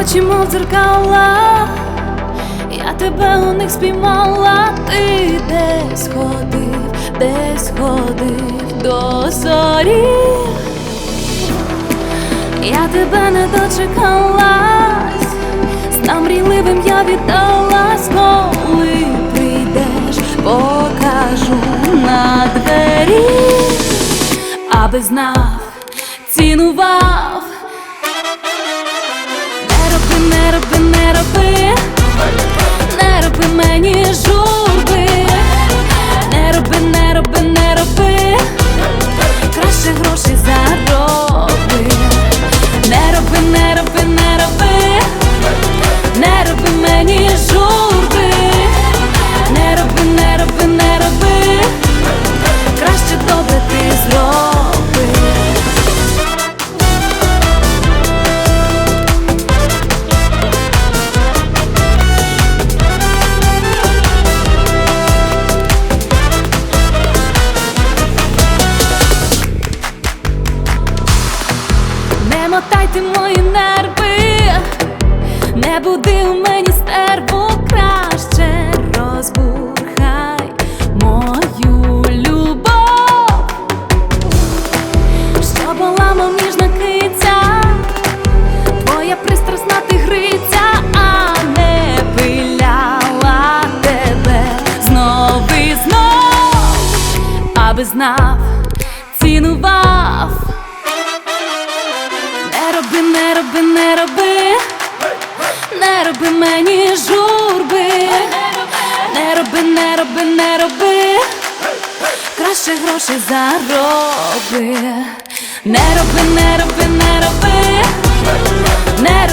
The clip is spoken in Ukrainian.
очі, мов дзеркала, я тебе у них спіймала, ти десь ходив, десь ходив до зорі. Я тебе не дочекалась, з мрійливим я віддалась, коли прийдеш, покажу на двері, аби знав, цінував. Роби, не Не мої нерви, не буди у мені стерву, краще розбурхай мою любов, що була мов ніжна киця, твоя пристрасна тигриця, а не пиляла тебе знов і знов, аби знав, цінував. Мені журби, не роби, не роби, не роби, краще гроші зароби. Не роби, не роби, не роби, не роби